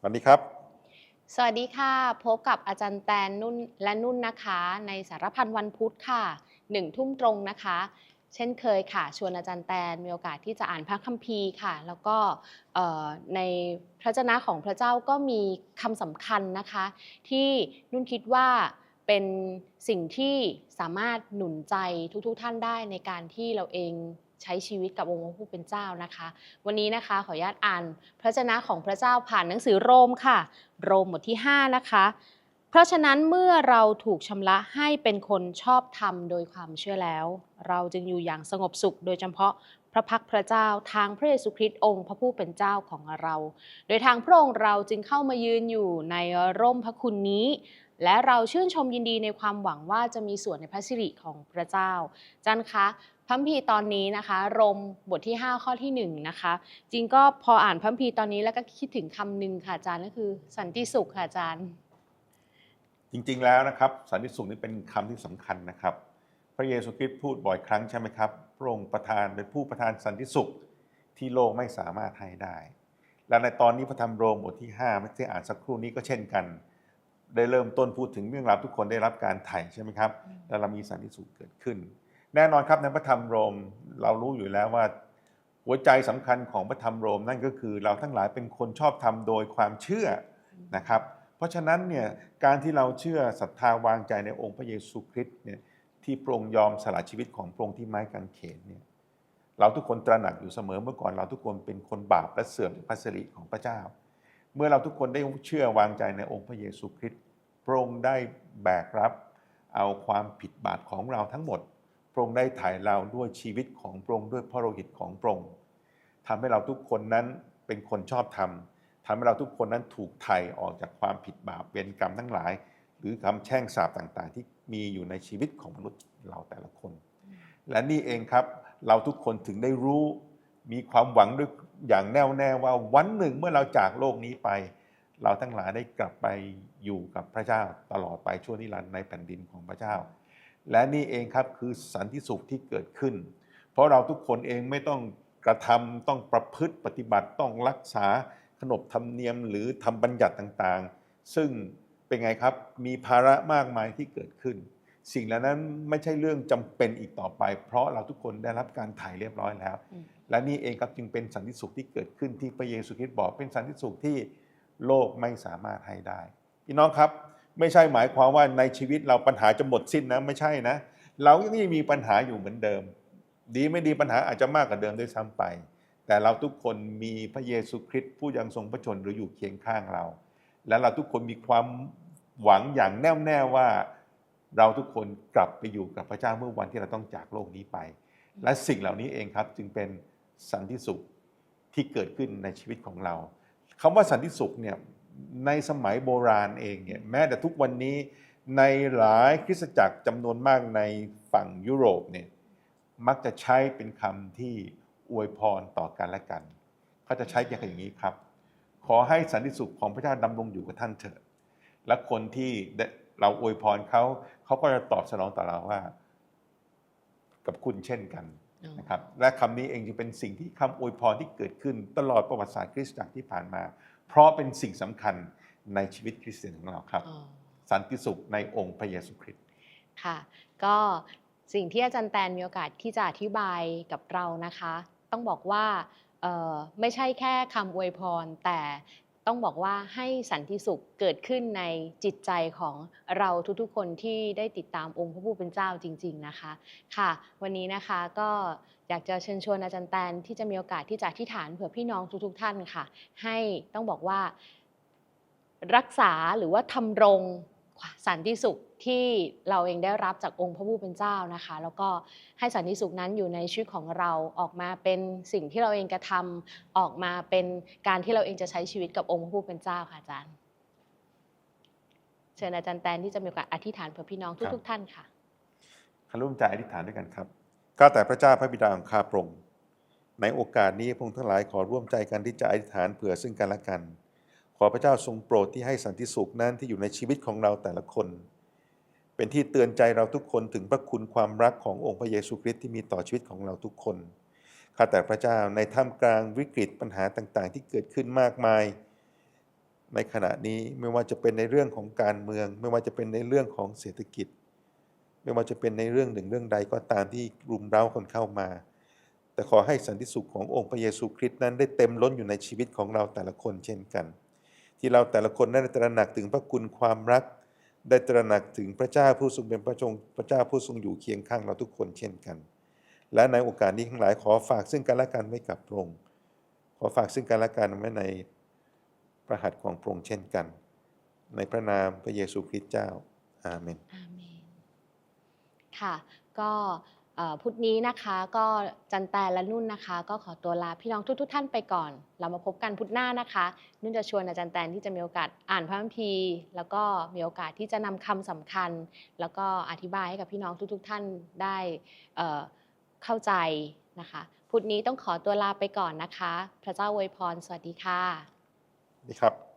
สวัสดีครับ สวัสดีค่ะ พบกับอาจารย์แตนนุ่นและนุ่นนะคะ ในสารพันวันพุธค่ะหนึ่งทุ่มตรงนะคะ เช่นเคยค่ะ ชวนอาจารย์แตนมีโอกาสที่จะอ่านพระคัมภีร์ค่ะ แล้วก็ในพระเจนะของพระเจ้าก็มีคำสำคัญนะคะ ที่นุ่นคิดว่าเป็นสิ่งที่สามารถหนุนใจทุกๆท่านได้ในการที่เราเอง ใช้ชีวิตกับองค์พระผู้เป็นเจ้านะคะ วันนี้นะคะขออนุญาตอ่านพระเจนะของพระเจ้าผ่านหนังสือโรมค่ะ โรมบทที่ 5 นะคะ เพราะฉะนั้นเมื่อเราถูกชำระให้เป็นคนชอบธรรมโดยความเชื่อแล้ว เราจึงอยู่อย่างสงบสุขโดยเฉพาะพระพักพระเจ้าทางพระเยซูคริสต์องค์พระผู้เป็นเจ้าของเรา โดยทางพระองค์เราจึงเข้ามายืนอยู่ในร่มพระคุณนี้ และเราชื่นชมยินดีในความหวังว่าจะมีส่วนในพระสิริของพระเจ้าจันคะ พระคัมภีร์ตอนนี้นะคะโรมบทที่ 5 ข้อที่ 1 นะคะ จริงก็พออ่านพระคัมภีร์ตอนนี้แล้วก็คิดถึงคำหนึ่งค่ะอาจารย์ก็คือ สันติสุขค่ะอาจารย์ จริงๆแล้วนะครับ สันติสุขนี่เป็นคำที่สำคัญนะครับ พระเยซูคริสต์พูดบ่อยครั้งใช่ไหมครับพระองค์ประทานเป็นผู้ประทานสันติสุขที่โลกไม่สามารถให้ได้ และในตอนนี้พระธรรมโรมบทที่5ไม่ที่อ่านสักครู่นี้ก็เช่นกัน ได้เริ่มต้นพูดถึงเรื่องราวทุกคนได้รับการไถ่ใช่ไหมครับ และเรามีสันติสุขเกิดขึ้น แน่นอนครับในพระธรรมโรมเรารู้อยู่แล้วว่า หัวใจสำคัญของพระธรรมโรมนั่นก็คือเราทั้งหลายเป็นคนชอบธรรมโดยความเชื่อนะครับ เพราะฉะนั้นเนี่ยการที่เราเชื่อศรัทธาวางใจในองค์พระเยซูคริสต์เนี่ยที่พระองค์ยอมสละชีวิตของพระองค์ที่ไม้กางเขนเนี่ยเราทุกคนตระหนักอยู่เสมอเมื่อก่อนเราทุกคนเป็นคนบาปและเสื่อมพระสิริของพระเจ้า เมื่อเราทุกคนได้เชื่อวางใจในองค์พระเยซูคริสต์พระองค์ได้แบกรับ เอาความผิดบาปของเราทั้งหมด พระองค์ได้ถ่ายเราด้วยชีวิตของพระองค์ด้วยพระโลหิตของพระองค์ทำให้เราทุกคนนั้นเป็นคนชอบธรรมทำให้เราทุกคนนั้นถูกไถ่ออกจากความผิดบาปเวรกรรมทั้งหลาย หรือคำแช่งสาปต่างๆ ที่มีอยู่ในชีวิตของมนุษย์เราแต่ละคน และนี่เองครับเราทุกคนถึงได้รู้มีความหวังด้วยอย่างแน่วแน่ว่าวันหนึ่งเมื่อเราจากโลกนี้ไป เราทั้งหลายได้กลับไปอยู่กับพระเจ้าตลอดไปชั่วนิรันดร์ในแผ่นดินของพระเจ้า และนี่เองครับคือสันติสุขที่เกิดขึ้น เพราะเราทุกคนเองไม่ต้องกระทำต้องประพฤติปฏิบัติต้องรักษาขนบธรรมเนียมหรือทำบัญญัติต่างๆ ซึ่งเป็นไงครับมีภาระมากมายที่เกิดขึ้น สิ่งเหล่านั้นไม่ใช่เรื่องจำเป็นอีกต่อไป เพราะเราทุกคนได้รับการถ่ายเรียบร้อยแล้วอืมและนี่เองครับจึงเป็นสันติสุขที่เกิดขึ้นที่พระเยซูคริสต์บอกเป็นสันติสุขที่โลกไม่สามารถให้ได้พี่น้องครับ ไม่ใช่หมายความว่าในชีวิตเราปัญหาจะหมดสิ้นนะไม่ใช่นะ เรายังมีปัญหาอยู่เหมือนเดิม ดีไม่ดีปัญหาอาจจะมากกว่าเดิมด้วยซ้ำไป แต่เราทุกคนมีพระเยซูคริสต์ผู้ยังทรงพระชนม์หรืออยู่เคียงข้างเรา และเราทุกคนมีความหวังอย่างแน่วแน่ว่าเราทุกคนกลับไปอยู่กับพระเจ้าเมื่อวันที่เราต้องจากโลกนี้ไป และสิ่งเหล่านี้เองครับจึงเป็นสันติสุขที่เกิดขึ้นในชีวิตของเราคำว่าสันติสุขเนี่ย ในสมัยโบราณเองเนี่ยแม้แต่ทุกวันนี้ในหลายคริสตจักรจำนวนมากในฝั่งยุโรปเนี่ยมักจะใช้เป็นคำที่อวยพรต่อกันและกัน เขาจะใช้อย่างอย่างนี้ครับ ขอให้สันติสุขของพระเจ้าดำรงอยู่กับท่านเถิด และคนที่ได้เราอวยพรเขาเขาก็จะตอบสนองต่อเราว่า กับคุณเช่นกันอ๋อนะครับและคำนี้เองจึงเป็นสิ่งที่คำอวยพรที่เกิดขึ้นตลอดประวัติศาสตร์คริสตจักรที่ผ่านมา เพราะเป็นสิ่งสำคัญในชีวิตคริสเตียนของเราครับอ๋อสันติสุขในองค์พระเยซูคริสต์ค่ะ ก็สิ่งที่อาจารย์แตนมีโอกาสที่จะอธิบายกับเรานะคะ ต้องบอกว่าเอ่อไม่ใช่แค่คำอวยพรแต่ ต้องบอกว่าให้สันติสุขเกิดขึ้นในจิตใจของเราทุกๆ คนที่ได้ติดตามองค์พระผู้เป็นเจ้าจริง ๆนะคะ ค่ะ วันนี้นะคะก็อยากจะเชิญชวนอาจารย์แตนที่จะมีโอกาสที่จะอธิษฐานเผื่อพี่น้องทุกๆ ท่านค่ะ ให้ต้องบอกว่ารักษาหรือว่าทำรง สันติสุขที่เราเองได้รับจากองค์พระผู้เป็นเจ้านะคะ แล้วก็ให้สันติสุขนั้นอยู่ในชีวิตของเราออกมาเป็นสิ่งที่เราเองกระทำออกมาเป็นการที่เราเองจะใช้ชีวิตกับองค์พระผู้เป็นเจ้าค่ะอาจารย์เชิญอาจารย์แตนที่จะมีโอกาสอธิษฐานเผื่อพี่น้องทุก ๆ ท่านค่ะคาร่วมใจอธิษฐานด้วยกันครับข้าแต่พระเจ้าพระบิดาของข้าพระองค์ในโอกาสนี้พงทั้งหลายขอร่วมใจกันที่จะอธิษฐานเผื่อซึ่งกันและกัน ขอพระเจ้าทรงโปรดที่ให้สันติสุขนั้นที่อยู่ในชีวิตของเราแต่ละคน เป็นที่เตือนใจเราทุกคนถึงพระคุณความรักขององค์พระเยซูคริสต์ที่มีต่อชีวิตของเราทุกคนข้าแต่พระเจ้าในท่ามกลางวิกฤตปัญหาต่างๆ ที่เกิดขึ้นมากมาย ในขณะนี้ไม่ว่าจะเป็นในเรื่องของการเมือง ไม่ว่าจะเป็นในเรื่องของเศรษฐกิจ ไม่ว่าจะเป็นในเรื่องหนึ่งเรื่องใดก็ตามที่รุมเร้าคนเข้ามา แต่ขอให้สันติสุขขององค์พระเยซูคริสต์นั้นได้เต็มล้นอยู่ในชีวิตของเราแต่ละคนเช่นกัน ที่เราแต่ละคนได้ตระหนักถึงพระคุณความรัก ได้ตระหนักถึงพระเจ้าผู้ทรงเป็นพระจงพระเจ้าผู้ทรงอยู่เคียงข้างเราทุกคนเช่นกัน และในโอกาสนี้ทั้งหลายขอฝากซึ่งกันและกันไว้กับพระองค์ขอฝากซึ่งกันและกันไว้ในพระหัตของพระองค์เช่นกัน ในพระนามพระเยซูคริสต์เจ้าอาเมนอาเมนค่ะก็ พุธนี้นะคะก็จันแตนและนุ่นนะคะ ก็ขอตัวลาพี่น้องทุกทท่านไปก่อน เรามาพบกันพุธหน้านะคะ นุ่นจะชวนอาจารย์แตนที่จะมีโอกาสอ่านพระคัมภีร์ แล้วก็มีโอกาสที่จะนำคำสำคัญ แล้วก็อธิบายให้กับพี่น้องทุกๆทท่านได้เอ่อเข้าใจนะคะพุธนี้ต้องขอตัวลาไปก่อนนะคะ พระเจ้าอวยพรสวัสดีค่ะนี่ครับ